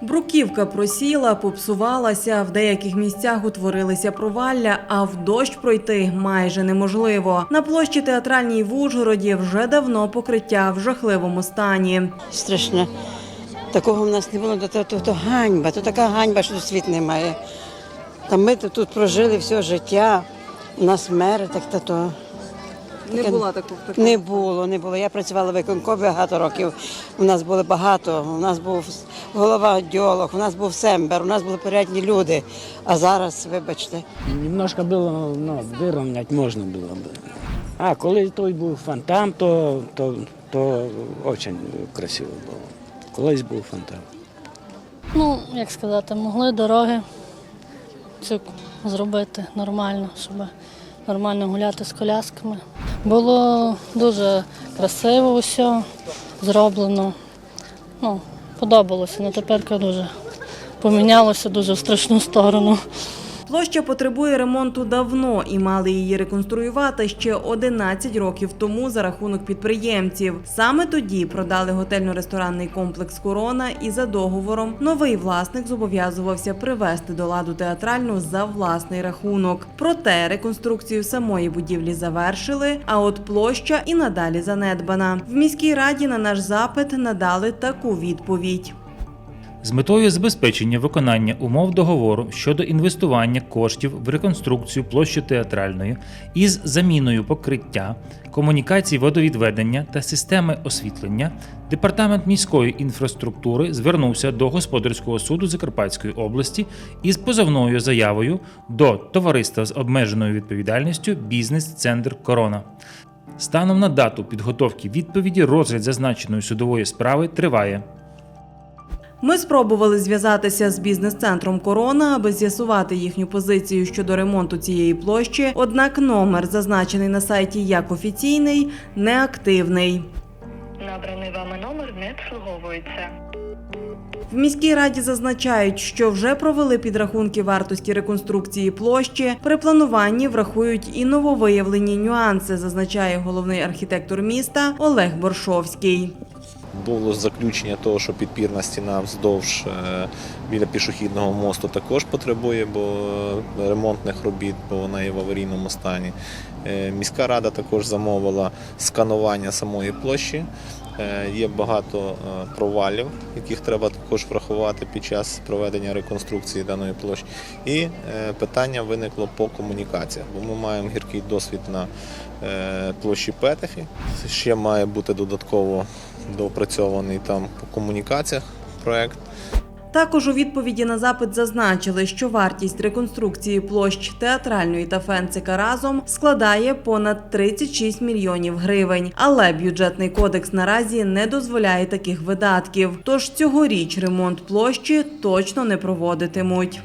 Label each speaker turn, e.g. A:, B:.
A: Бруківка просіла, попсувалася, в деяких місцях утворилися провалля, а в дощ пройти майже неможливо. На площі театральній в Ужгороді вже давно покриття в жахливому стані.
B: Страшно. Такого в нас не було, то, то, то, ганьба, то така ганьба, що світ немає. Та ми тут, прожили все життя, у нас мери, так то, то
A: Не
B: Таке-
A: була такого.
B: не було, не було. Я працювала в виконкомі багато років. У нас було багато. У нас був голова діолог, у нас був сембер, у нас були порядні люди. А зараз, вибачте,
C: Немножко було, ну, вирівняти можна було б. А коли той був фонтан, то, то, то дуже красиво було. Колись був фонтан.
D: Ну, як сказати, могли дороги цю зробити нормально, щоб нормально гуляти з колясками. Було дуже красиво все зроблено. Ну, подобалося, але тепер дуже помінялося дуже в страшну сторону.
A: Площа потребує ремонту давно і мали її реконструювати ще 11 років тому за рахунок підприємців. Саме тоді продали готельно-ресторанний комплекс Корона, і за договором новий власник зобов'язувався привести до ладу театральну за власний рахунок. Проте реконструкцію самої будівлі завершили. А от площа і надалі занедбана. В міській раді на наш запит надали таку відповідь.
E: З метою забезпечення виконання умов договору щодо інвестування коштів в реконструкцію площі театральної із заміною покриття, комунікацій водовідведення та системи освітлення, департамент міської інфраструктури звернувся до господарського суду Закарпатської області із позовною заявою до товариства з обмеженою відповідальністю Бізнес-центр Корона. Станом на дату підготовки відповіді розгляд зазначеної судової справи триває.
A: Ми спробували зв'язатися з бізнес-центром Корона, аби з'ясувати їхню позицію щодо ремонту цієї площі. Однак номер, зазначений на сайті як офіційний, неактивний.
F: Набраний вами номер не обслуговується.
A: В міській раді зазначають, що вже провели підрахунки вартості реконструкції площі. При плануванні врахують і нововиявлені нюанси, зазначає головний архітектор міста Олег Боршовський.
G: Було заключення того, що підпірна стіна вздовж е, біля пішохідного мосту також потребує бо е, ремонтних робіт, бо вона є в аварійному стані. Е, Міська рада також замовила сканування самої площі. Є багато провалів, яких треба також врахувати під час проведення реконструкції даної площі. І питання виникло по комунікаціях, бо ми маємо гіркий досвід на площі Петехи. Ще має бути додатково доопрацьований там по комунікаціях проект.
A: Також у відповіді на запит зазначили, що вартість реконструкції площ театральної та фенцика разом складає понад 36 мільйонів гривень. Але бюджетний кодекс наразі не дозволяє таких видатків. Тож цьогоріч ремонт площі точно не проводитимуть.